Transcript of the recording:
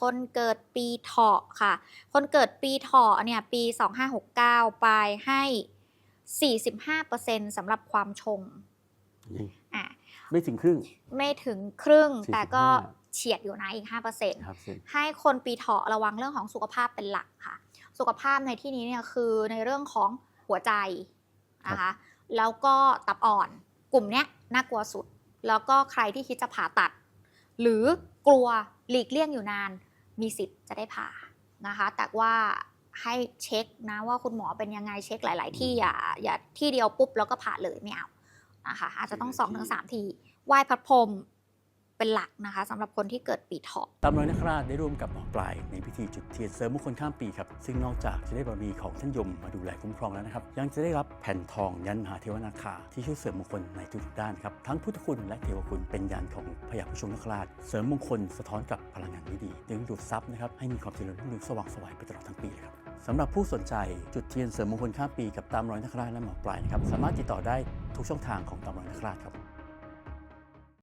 คนเกิดปีเถาะค่ะ คนเกิดปีเถาะเนี่ยปี 2569 ไปให้ 45%สำหรับความชงนี่อะไม่ถึงครึ่ง ไม่ถึงครึ่ง45แต่ก็เฉียดอยู่นะอีก5%ครับเส้นให้คนปีเถาะระวังเรื่องของสุขภาพเป็นหลักค่ะ สุขภาพในที่นี้เนี่ยคือในเรื่องของหัวใจนะคะแล้วก็ตับอ่อนกลุ่มเนี้ยน่ากลัวสุด แล้วก็ใครที่คิดจะผ่าตัด หรือกลัวหลีกเลี่ยงอยู่นาน มีสิทธิ์จะได้ผ่านะคะ แต่ว่าให้เช็คนะว่าคุณหมอเป็นยังไงเช็คหลาย ๆ ที่อย่าอย่าที่เดียวปุ๊บแล้วก็ผ่าเลยไม่เอานะคะอาจจะต้องสองถึงสามทีไหว้พระพรหม เป็นหลักนะคะสำหรับคนที่เกิดปีเถาะตามรอยนักราชได้ร่วมกับหมอปลายในพิธีจุดเทียนเสริมมงคลข้ามปีครับ ซึ่งนอกจากจะได้บารมีของท่านยมมาดูแลคุ้มครองแล้วนะครับ ยังจะได้รับแผ่นทองยันมหาเทวนาคา ที่ช่วยเสริมมงคลในทุกด้านครับ ทั้งพุทธคุณและเทวคุณเป็นยันของพญาผู้ชงนักราช เสริมมงคลสะท้อนกับพลังงานไม่ดีดึงดูดทรัพย์นะครับให้มีความเจริญรุ่งเรืองสว่างไสวยไปตลอดทั้งปีเลยครับสำหรับผู้สนใจจุดเทียนเสริมมงคลข้ามปีกับตามรอยนักราชและหมอปลายนะครับสามารถติดต่อได้ทุกช่องทางของตามรอยนักราชครับ